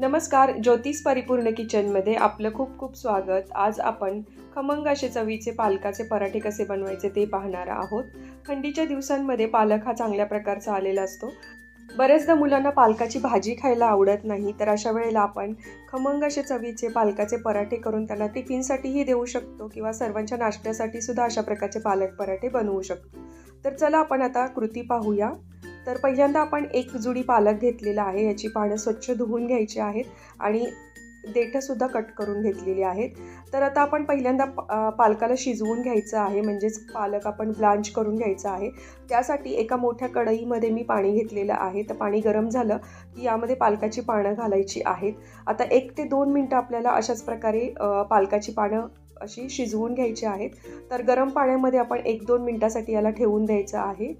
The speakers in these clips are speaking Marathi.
नमस्कार ज्योतिष परिपूर्ण किचनमध्ये आपलं खूप खूप स्वागत. आज आपण खमंग असे चवीचे पालकाचे पराठे कसे बनवायचे ते पाहणार आहोत. थंडीच्या दिवसांमध्ये पालक हा चांगल्या प्रकारचा आलेला असतो. बऱ्याचदा मुलांना पालकाची भाजी खायला आवडत नाही तर अशा वेळेला आपण खमंग असे चवीचे पालकाचे पराठे करून त्यांना टिफिनसाठीही देऊ शकतो किंवा सर्वांच्या नाश्त्यासाठी सुद्धा अशा प्रकारचे पालक पराठे बनवू शकतो. तर चला आपण आता कृती पाहूया. तर पहिल्यांदा आपण एक जुडी पालक घेतलेला आहे याची पानं स्वच्छ धुवून घ्यायची आहेत आणि देठंसुद्धा कट करून घेतलेली आहेत. तर आता आपण पहिल्यांदा पालकाला शिजवून घ्यायचं आहे म्हणजेच पालक आपण ब्लांच करून घ्यायचं आहे. त्यासाठी एका मोठ्या कढईमध्ये मी पाणी घेतलेलं आहे. तर पाणी गरम झालं की यामध्ये पालकाची पानं घालायची आहेत. आता एक ते दोन मिनटं आपल्याला अशाच प्रकारे पालकाची पानं अशी शिजवून घ्यायची आहेत. तर गरम पाण्यामध्ये आपण एक दोन मिनटासाठी याला ठेवून द्यायचं आहे.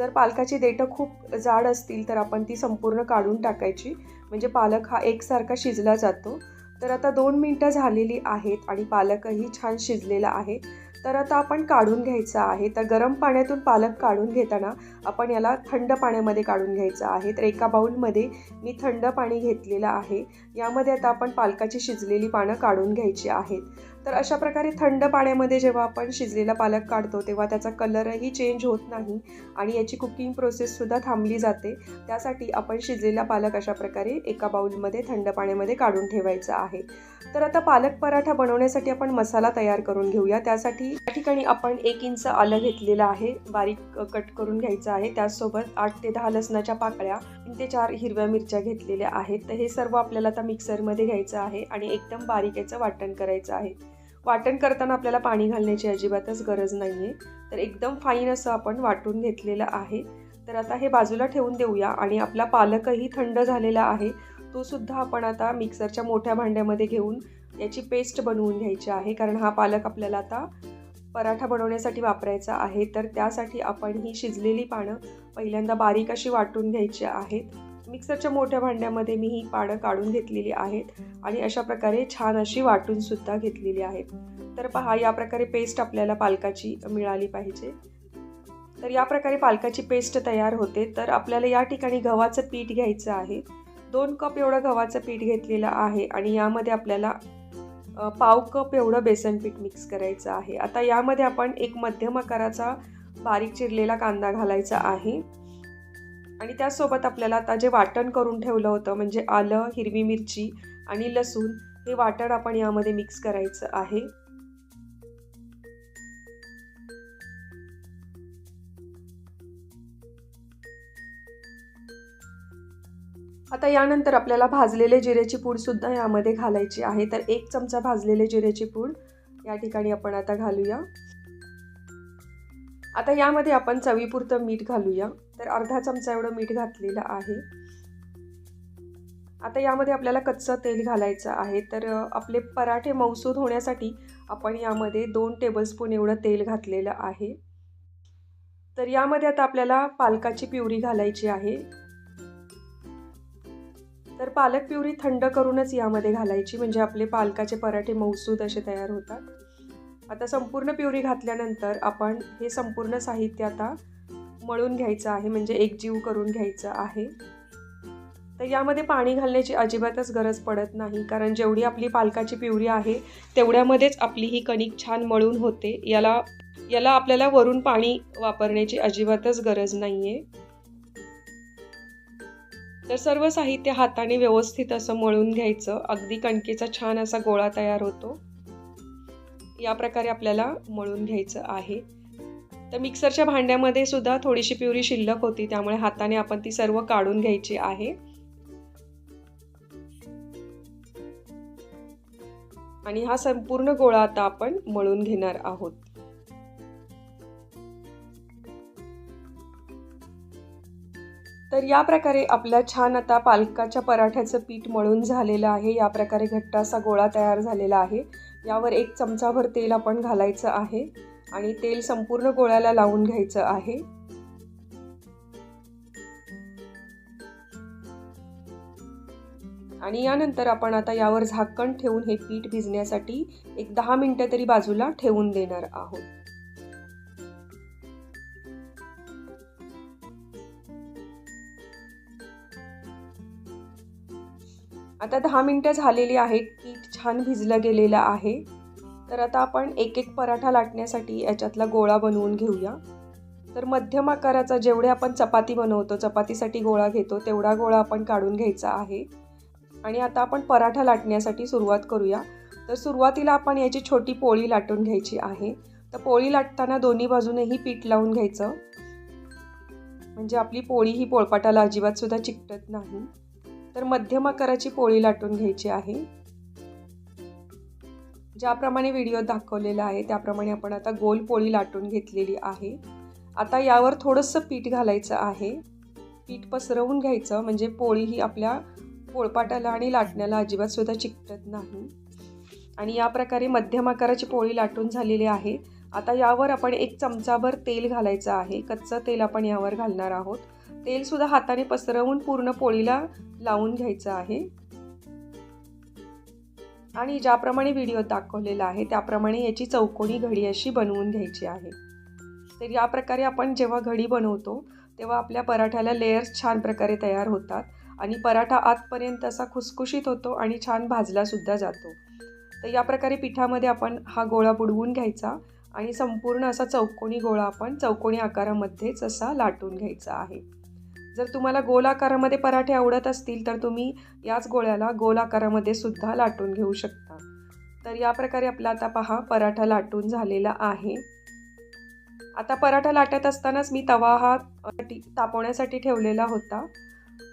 जर पालकाची देठं खूप जाड असतील तर आपण ती संपूर्ण काढून टाकायची. म्हणजे पालक हा एकसारखा शिजला जातो. तर आता दोन मिनटं झालेली आहेत आणि पालकही छान शिजलेला आहे. तर आता आपण काढून घ्यायचं आहे. तर गरम पाण्यातून पालक काढून घेताना आपण याला थंड पाण्यामध्ये काढून घ्यायचं आहे. तर एका बाऊलमध्ये मी थंड पाणी घेतलेलं आहे. यामध्ये आता आपण पालकाची शिजलेली पानं काढून घ्यायची आहेत. तर अशा प्रकारे थंड पाण्यामध्ये जेव्हा आपण शिजलेला पालक काढतो तेव्हा त्याचा कलरही चेंज होत नाही आणि याची कुकिंग प्रोसेससुद्धा थांबली जाते. त्यासाठी आपण शिजलेला पालक अशा प्रकारे एका बाऊलमध्ये थंड पाण्यामध्ये काढून ठेवायचा आहे. तर आता पालक पराठा बनवण्यासाठी आपण मसाला तयार करून घेऊया. त्यासाठी या ठिकाणी आपण एक इंच आलं घेतलेलं आहे. बारीक कट करून घ्यायचं आहे. त्याचसोबत आठ ते दहा लसणाच्या पाकळ्या तीन ते चार हिरव्या मिरच्या घेतलेल्या आहेत. तर हे सर्व आपल्याला आता मिक्सरमध्ये घ्यायचं आहे आणि एकदम बारीक याचं वाटण करायचं आहे. वाटण करताना आपल्याला पाणी घालण्याची अजिबातच गरज नाही आहे तर एकदम फाईन असं आपण वाटून घेतलेलं आहे. तर आता हे बाजूला ठेवून देऊया आणि आपला पालकही थंड झालेला आहे. तो सुद्धा आपण आता मिक्सरच्या मोठ्या भांड्यामध्ये घेऊन याची पेस्ट बनवून घ्यायची आहे. कारण हा पालक आपल्याला आता पराठा बनवण्यासाठी वापरायचा आहे तर त्यासाठी आपण ही शिजलेली पानं पहिल्यांदा बारीक अशी वाटून घ्यायची आहेत. मिक्सरच्या मोठ्या भांड्यामध्ये मी ही पानं काढून घेतलेली आहेत आणि अशा प्रकारे छान अशी वाटून सुद्धा घेतलेली आहेत. तर पहा या प्रकारे पेस्ट आपल्याला पालकाची मिळाली पाहिजे. तर या प्रकारे पालकाची पेस्ट तयार होते. तर आपल्याला या ठिकाणी गव्हाचं पीठ घ्यायचं आहे. दोन कप एवढं गव्हाचं पीठ घेतलेलं आहे आणि यामध्ये आपल्याला पाव कप एवढं बेसन पीठ मिक्स करायचं आहे. आता यामध्ये आपण एक मध्यम आकाराचा बारीक चिरलेला कांदा घालायचा आहे. आणि त्यासोबत आपल्याला आता जे वाटण करून ठेवलं होतं म्हणजे आलं हिरवी मिरची आणि लसूण हे वाटण आपण यामध्ये मिक्स करायचं आहे. आता यानंतर आपल्याला भाजलेले जिरेची पूडसुद्धा यामध्ये घालायची आहे. तर एक चमचा भाजलेले जिरेची पूड या ठिकाणी आपण आता घालूया. आता यामध्ये आपण चवीपुरतं मीठ घालूया. तर अर्धा चमचा एवढं मीठ घातलेलं आहे. आता यामध्ये आपल्याला कच्चं तेल घालायचं आहे. तर आपले पराठे मौसूद होण्यासाठी आपण यामध्ये दोन टेबलस्पून एवढं तेल घातलेलं आहे. तर यामध्ये आता आपल्याला पालकाची प्युरी घालायची आहे. तर पालक प्युरी थंड करूनच यामध्ये घालायची म्हणजे आपले पालकाचे पराठे मौसूद असे तयार होतात. आता संपूर्ण प्युरी घातल्यानंतर आपण हे संपूर्ण साहित्य आता मळून घ्यायचं आहे म्हणजे एकजीव करून घ्यायचं आहे. तर यामध्ये पाणी घालण्याची अजिबातच गरज पडत नाही कारण जेवढी आपली पालकाची प्युरी आहे तेवढ्यामध्येच आपली ही कणिक छान मळून होते. याला याला आपल्याला वरून पाणी वापरण्याची अजिबातच गरज नाही आहे तर सर्व साहित्य हाताने व्यवस्थित असं मळून घ्यायचं. अगदी कणकेचा छान असा गोळा तयार होतो. या प्रकारे आपल्याला मळून घ्यायचं आहे. तर मिक्सरच्या भांड्यामध्ये सुद्धा थोडीशी प्युरी शिल्लक होती त्यामुळे हाताने आपण ती सर्व काढून घ्यायची आहे. आणि हा संपूर्ण गोळा आता आपण मळून घेणार आहोत. तर या प्रकारे आपल्या छान आता पालकाच्या पराठ्याचं पीठ मळून झालेलं आहे. या प्रकारे घट्ट असा गोळा तयार झालेला आहे. यावर एक चमचाभर तेल आपण घालायचं आहे आणि तेल संपूर्ण गोळ्याला लावून घ्यायचं आहे. आणि यानंतर आपण आता यावर झाकण ठेवून हे पीठ भिजण्यासाठी एक दहा मिनटं तरी बाजूला ठेवून देणार आहोत. आता दहा मिनटं झालेली आहेत पीठ छान भिजलं गेलेलं आहे. तर आता आपण एक एक पराठा लाटण्यासाठी याच्यातला गोळा बनवून घेऊया. तर मध्यम आकाराचा जेवढे आपण चपाती बनवतो चपातीसाठी गोळा घेतो तेवढा गोळा आपण काढून घ्यायचा आहे. आणि आता आपण पराठा लाटण्यासाठी सुरुवात करूया. तर सुरुवातीला आपण याची छोटी पोळी लाटून घ्यायची आहे. तर पोळी लाटताना दोन्ही बाजूनेही पीठ लावून घ्यायचं. म्हणजे आपली पोळी ही पोळपाटाला अजिबात सुद्धा चिकटत नाही. तर मध्यम आकाराची पोळी लाटून घ्यायची आहे. ज्याप्रमाणे व्हिडिओ दाखवलेला आहे त्याप्रमाणे आपण आता गोल पोळी लाटून घेतलेली आहे. आता यावर थोडंसं पीठ घालायचं आहे. पीठ पसरवून घ्यायचं म्हणजे पोळी ही आपल्या पोळपाटाला आणि लाटण्याला अजिबात सुद्धा चिकटत नाही. आणि या प्रकारे मध्यम आकाराची पोळी लाटून झालेली आहे. आता यावर आपण एक चमचाभर तेल घालायचं आहे. कच्चं तेल आपण यावर घालणार आहोत. तेलसुद्धा हाताने पसरवून पूर्ण पोळीला लावून घ्यायचं आहे. आणि ज्याप्रमाणे व्हिडिओ दाखवलेला आहे त्याप्रमाणे याची चौकोनी घडी अशी बनवून घ्यायची आहे. तर या प्रकारे आपण जेव्हा घडी बनवतो तेव्हा आपल्या पराठ्याला लेयर्स छान प्रकारे तयार होतात आणि पराठा आतपर्यंत असा खुसखुशीत होतो आणि छान भाजलासुद्धा जातो. तर या प्रकारे पिठामध्ये आपण हा गोळा बुडवून घ्यायचा आणि संपूर्ण असा चौकोनी गोळा आपण चौकोनी आकारामध्येच असा लाटून घ्यायचा आहे. जर तुम्हाला गोल आकारामध्ये पराठे आवडत असतील तर तुम्ही याच गोळ्याला गोल आकारामध्ये सुद्धा लाटून घेऊ शकता. तर या प्रकारे आपला आता पहा पराठा लाटून झालेला आहे. आता पराठा लाटत असतानाच मी तवा हा तापवण्यासाठी ठेवलेला होता.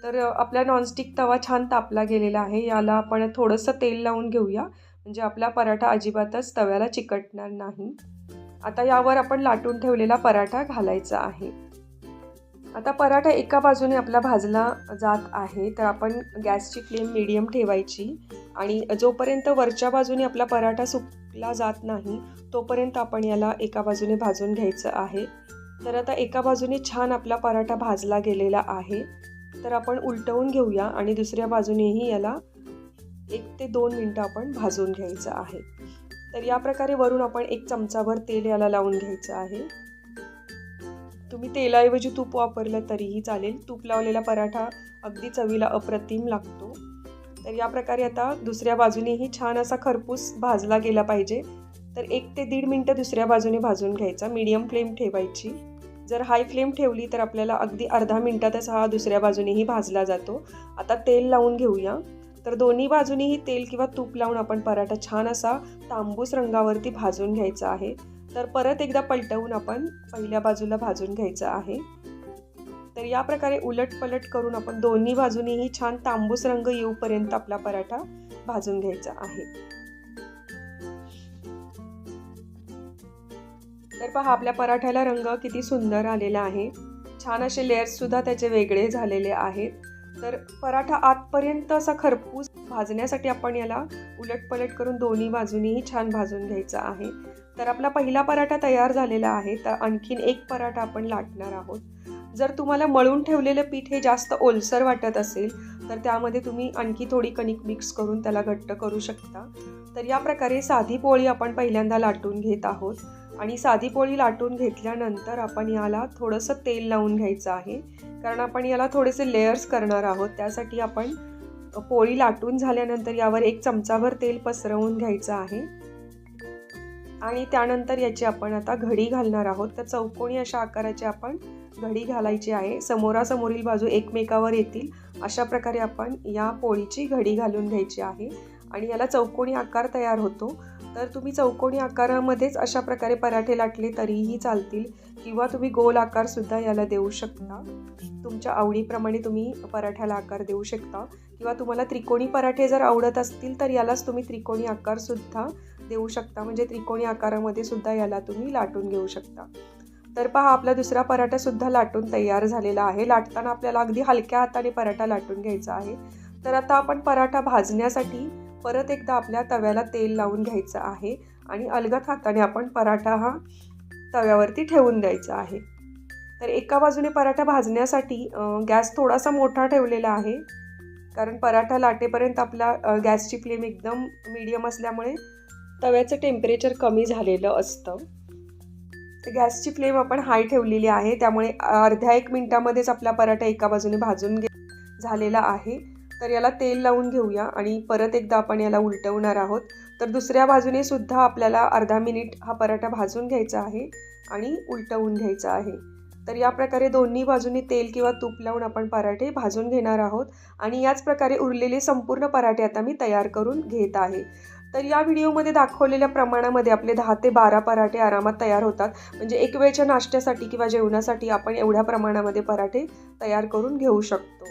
तर आपला नॉनस्टिक तवा छान तापला गेलेला आहे. याला आपण थोडंसं तेल लावून घेऊया. म्हणजे आपला पराठा अजिबातच तव्याला चिकटणार नाही. आता यावर आपण लाटून ठेवलेला पराठा घालायचा आहे. आता पराठा एका बाजूने आपला भाजला जात आहे तर आपण गॅसची फ्लेम मिडियम ठेवायची आणि जोपर्यंत वरच्या बाजूने आपला पराठा सुकला जात नाही तोपर्यंत आपण याला एका बाजूने भाजून घ्यायचं आहे. तर आता एका बाजूने छान आपला पराठा भाजला गेलेला आहे. तर आपण उलटवून घेऊया आणि दुसऱ्या बाजूनेही याला एक ते दोन मिनटं आपण भाजून घ्यायचं आहे. तर या प्रकारे वरून आपण एक चमचाभर तेल याला लावून घ्यायचं आहे. तुम्ही तेलाऐवजी तूप वापरलं तरीही चालेल. तूप लावलेला पराठा अगदी चवीला अप्रतिम लागतो. तर या प्रकारे आता दुसऱ्या बाजूनेही छान असा खरपूस भाजला गेला पाहिजे. तर एक ते दीड मिनटं दुसऱ्या बाजूने भाजून घ्यायचा. मीडियम फ्लेम ठेवायची. जर हाय फ्लेम ठेवली तर आपल्याला अगदी अर्धा मिनटातच हा दुसऱ्या बाजूनेही भाजला जातो. आता तेल लावून घेऊया. तर दोन्ही बाजूनीही तेल किंवा तूप लावून आपण पराठा छान असा तांबूस रंगावरती भाजून घ्यायचा आहे. तर परत एकदा पलटवून आपण पहिल्या बाजूला भाजून घ्यायचं आहे. तर या प्रकारे उलट पलट करून आपण दोन्ही बाजूनीही छान तांबूस रंग येऊपर्यंत आपला पराठा भाजून घ्यायचा आहे. तर पहा आपल्या पराठ्याला रंग किती सुंदर आलेला आहे. छान असे लेअर्ससुद्धा त्याचे वेगळे झालेले आहेत. तर पराठा आतपर्यंत असा खरपूस भाजण्यासाठी आपण याला उलटपलट करून दोन्ही बाजूनीही छान भाजून घ्यायचा आहे. तर आपला पहिला पराठा तयार झालेला आहे. तर आणखीन एक पराठा आपण लाटणार आहोत. जर तुम्हाला मळून ठेवलेलं पीठ हे जास्त ओलसर वाटत असेल तर त्यामध्ये तुम्ही आणखी थोडी कणिक मिक्स करून त्याला घट्ट करू शकता. तर या प्रकारे साधी पोळी आपण पहिल्यांदा लाटून घेत आहोत. आणि साधी पोळी लाटून घेतल्यानंतर आपण याला थोडंसं तेल लावून घ्यायचं आहे. कारण आपण याला थोडेसे लेयर्स करणार आहोत. त्यासाठी आपण पोळी लाटून झाल्यानंतर यावर एक चमचाभर तेल पसरवून घ्यायचं आहे. आणि त्यानंतर याची आपण आता घडी घालणार आहोत. तर चौकोनी अशा आकाराची आपण घडी घालायची आहे. समोरासमोरील बाजू एकमेकावर येतील. अशा प्रकारे आपण या पोळीची घडी घालून घ्यायची आहे. आणि याला चौकोनी आकार तयार होतो. तर तुम्ही चौकोनी आकारामध्येच अशा प्रकारे पराठे लाटले तरीही चालतील किंवा तुम्ही गोल आकारसुद्धा याला देऊ शकता. तुमच्या आवडीप्रमाणे तुम्ही पराठ्याला आकार देऊ शकता. किंवा तुम्हाला त्रिकोणी पराठे जर आवडत असतील तर यालाच तुम्ही त्रिकोणी आकारसुद्धा देऊ शकता. म्हणजे त्रिकोणी आकारामध्ये सुद्धा याला तुम्ही लाटून घेऊ शकता. तर पहा आपला दुसरा पराठासुद्धा लाटून तयार झालेला आहे. लाटताना आपल्याला अगदी हलक्या हाताने पराठा लाटून घ्यायचा आहे. तर आता आपण पराठा भाजण्यासाठी परत एकदा आपल्या तव्याला तेल लावून घ्यायचं आहे आणि अलगत हाताने आपण पराठा हा तव्यावरती ठेवून द्यायचा आहे. तर एका बाजूने पराठा भाजण्यासाठी गॅस थोडासा मोठा ठेवलेला आहे. कारण पराठा लाटेपर्यंत आपला गॅसची फ्लेम एकदम मीडियम असल्यामुळे तव्याचं टेम्परेचर कमी झालेलं असतं. तर गॅसची फ्लेम आपण हाय ठेवलेली आहे. त्यामुळे अर्ध्या एक मिनटामध्येच आपला पराठा एका बाजूने भाजून घे झालेला आहे. तर याला तेल लावून घेऊया आणि परत एकदा आपण याला उलटवणार आहोत. तर दुसऱ्या बाजूने सुद्धा आपल्याला अर्धा मिनिट हा पराठा भाजून घ्यायचा आहे आणि उलटवून घ्यायचा आहे. तर या प्रकारे दोन्ही बाजूनी तेल किंवा तूप लावून आपण पराठे भाजून घेणार आहोत. आणि याच प्रकारे उरलेले संपूर्ण पराठे आता मी तयार करून घेत आहे. तर या व्हिडिओमध्ये दाखवलेल्या प्रमाणामध्ये आपले दहा ते बारा पराठे आरामात तयार होतात. म्हणजे एक वेळच्या नाश्त्यासाठी किंवा जेवणासाठी आपण एवढ्या प्रमाणामध्ये पराठे तयार करून घेऊ शकतो.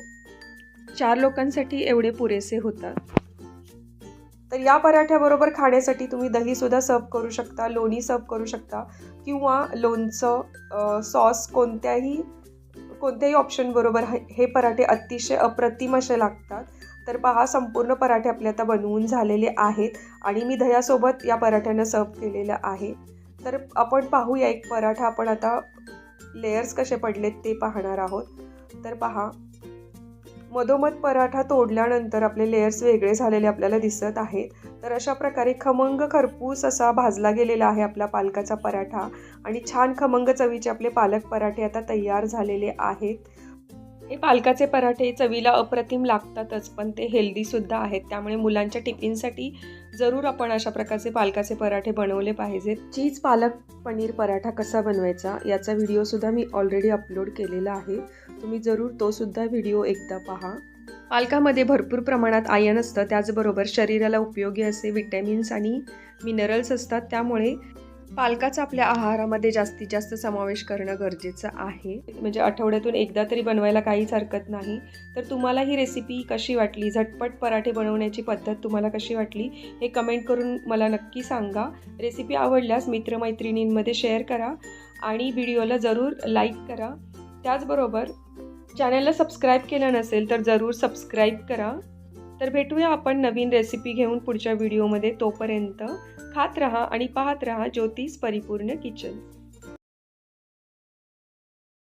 चार लोकांसाठी एवढे पुरेसे होतात. तर या पराठ्याबरोबर खाण्यासाठी तुम्ही दहीसुद्धा सर्व करू शकता लोणी सर्व करू शकता किंवा लोणचं सॉस कोणत्याही कोणत्याही ऑप्शनबरोबर हे हे पराठे अतिशय अप्रतिम असे लागतात. तर पहा संपूर्ण पराठे आपले आता बनवून झालेले आहेत आणि मी दह्यासोबत या पराठ्यानं सर्व केलेलं आहे. तर आपण पाहूया एक पराठा आपण आता लेयर्स कसे पडलेत ते पाहणार आहोत. तर पहा मधोमध पराठा तोडल्यानंतर आपले लेयर्स वेगळे झालेले आपल्याला दिसत आहेत. तर अशा प्रकारे खमंग खरपूस असा भाजला गेलेला आहे आपला पालकाचा पराठा आणि छान खमंग चवीचे आपले पालक पराठे आता तयार झालेले आहेत. हे पालकाचे पराठे चवीला अप्रतिम लागतातच पण ते हेल्दीसुद्धा आहेत. त्यामुळे मुलांच्या टिफिनसाठी जरूर आपण अशा प्रकारचे पालकाचे पराठे बनवले पाहिजेत. चीज पालक पनीर पराठा कसा बनवायचा याचा व्हिडिओसुद्धा मी ऑलरेडी अपलोड केलेला आहे. तुम्ही जरूर तोसुद्धा व्हिडिओ एकदा पहा. पालकामध्ये भरपूर प्रमाणात आयन असतं त्याचबरोबर शरीराला उपयोगी असे विटॅमिन्स आणि मिनरल्स असतात. त्यामुळे पालकाचा आपल्या आहारामध्ये जास्तीत जास्त समावेश करणं गरजेचं आहे. म्हणजे आठवड्यातून एकदा तरी बनवायला काहीच हरकत नाही. तर तुम्हाला ही रेसिपी कशी वाटली? झटपट पराठे बनवण्याची पद्धत तुम्हाला कशी वाटली? हे कमेंट करून मला नक्की सांगा. रेसिपी आवडल्यास मित्रमैत्रिणींमध्ये शेअर करा आणि व्हिडिओला जरूर लाईक करा. त्याचबरोबर चॅनलला सबस्क्राईब केलं नसेल तर जरूर सबस्क्राईब करा. तर भेटूया आपण नवीन रेसिपी घेऊन पुढच्या व्हिडिओमध्ये तोपर्यंत खात रहा आणि पाहत रहा ज्योतिष परिपूर्ण किचन